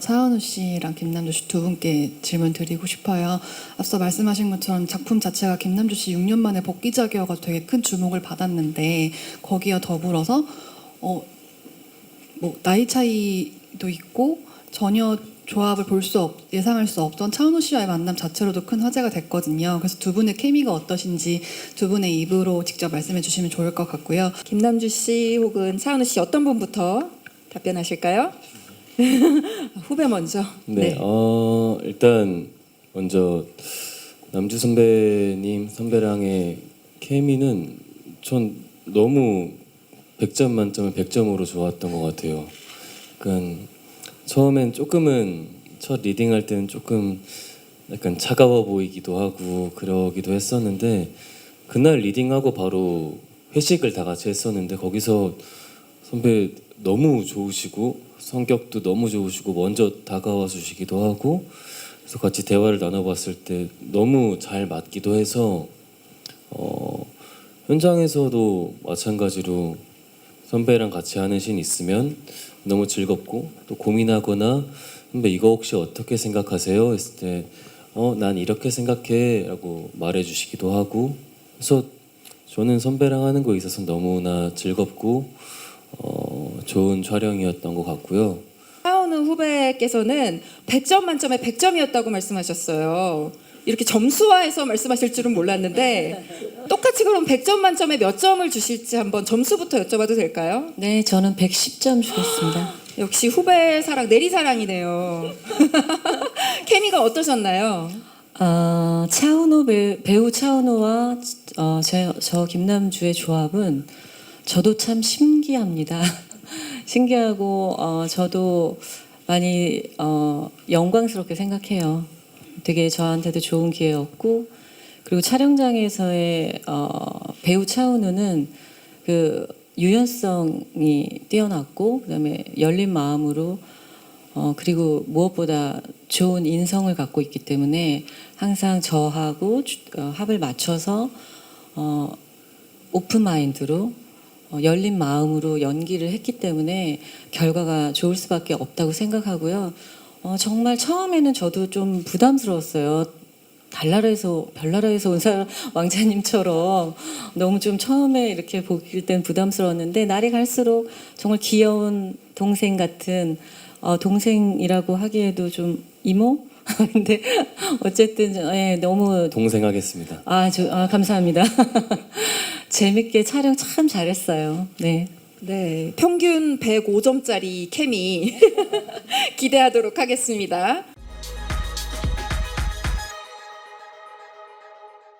차은우 씨랑 김남주 씨 두 분께 질문 드리고 싶어요. 앞서 말씀하신 것처럼 작품 자체가 김남주 씨 6년 만에 복귀작이어서 되게 큰 주목을 받았는데 거기와 더불어서 어, 뭐 나이 차이도 있고 전혀 조합을 볼 수 없, 예상할 수 없던 차은우 씨와의 만남 자체로도 큰 화제가 됐거든요. 그래서 두 분의 케미가 어떠신지 두 분의 입으로 직접 말씀해 주시면 좋을 것 같고요. 김남주 씨 혹은 차은우 씨 어떤 분부터 답변하실까요? 후배 먼저. 네, 어, 일단 먼저 남주 선배님 선배랑의 케미는 전 너무 100점 만점에 100점으로 좋았던 것 같아요. 그러니까 처음엔 조금은 첫 리딩 할 때는 조금 약간 차가워 보이기도 하고 그러기도 했었는데 그날 리딩하고 바로 회식을 다 같이 했었는데 거기서 선배 너무 좋으시고 성격도 너무 좋으시고 먼저 다가와 주시기도 하고 그래서 같이 대화를 나눠봤을 때 너무 잘 맞기도 해서 어, 현장에서도 마찬가지로 선배랑 같이 하는 신 있으면 너무 즐겁고 또 고민하거나 선배 이거 혹시 어떻게 생각하세요? 했을 때 어, 난 이렇게 생각해 라고 말해주시기도 하고 그래서 저는 선배랑 하는 거에 있어서 너무나 즐겁고 어, 좋은 촬영이었던 것 같고요. 차은우 후배께서는 100점 만점에 100점이었다고 말씀하셨어요. 이렇게 점수화해서 말씀하실 줄은 몰랐는데 똑같이 그럼 100점 만점에 몇 점을 주실지 한번 점수부터 여쭤봐도 될까요? 네, 저는 110점 주겠습니다. 역시 후배 사랑 내리 사랑이네요. 케미가 어떠셨나요? 어, 차은우 배, 배우 차은우와 어, 제, 저 김남주의 조합은 저도 참 신기합니다. 신기하고 어, 저도 많이 어, 영광스럽게 생각해요. 되게 저한테도 좋은 기회였고 그리고 촬영장에서의 어, 배우 차은우는 그 유연성이 뛰어났고 그다음에 열린 마음으로 어, 그리고 무엇보다 좋은 인성을 갖고 있기 때문에 항상 저하고 주- 어, 합을 맞춰서 어, 오픈 마인드로 어, 열린 마음으로 연기를 했기 때문에 결과가 좋을 수밖에 없다고 생각하고요. 어, 정말 처음에는 저도 좀 부담스러웠어요. 달나라에서 별나라에서 온 사람 왕자님처럼 너무 좀 처음에 이렇게 보길 땐 부담스러웠는데 날이 갈수록 정말 귀여운 동생 같은 어, 동생이라고 하기에도 좀 이모 근데 어쨌든 예, 너무 동생 하겠습니다. 아, 저, 아 감사합니다. 재밌게 촬영 참 잘했어요. 네. 네, 평균 105점짜리 케미 기대하도록 하겠습니다.